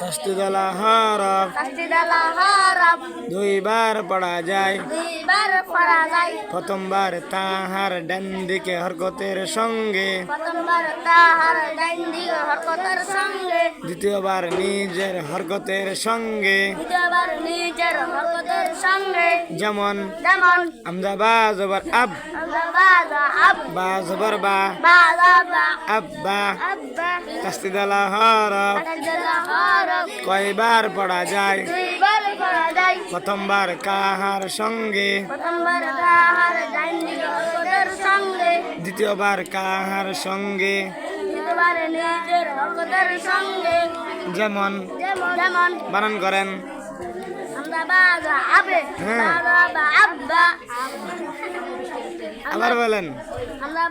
তস্তিদলা হরফ দুইবার পড়া যায়। দুইবার পড়া যায়। প্রথমবার তাহার ডান দিকে হরকতের সঙ্গে। প্রথমবার তাহার ডান দিকে হরকতের সঙ্গে। দ্বিতীয়বার নিজের হরকতের সঙ্গে। দ্বিতীয়বার নিজের হরকতের সঙ্গে যেমন আমদা বা জবর আব আমরা বা জবর বা আব্বা তাস্তিদলা হরফ কয়বার পড়া যায়? প্রথমবার কাহার সঙ্গে? দ্বিতীয়বার কাহার সঙ্গে? যেমন বানান করেন। আমরা হ্যাঁ। আবার বলেন। আল্লাহ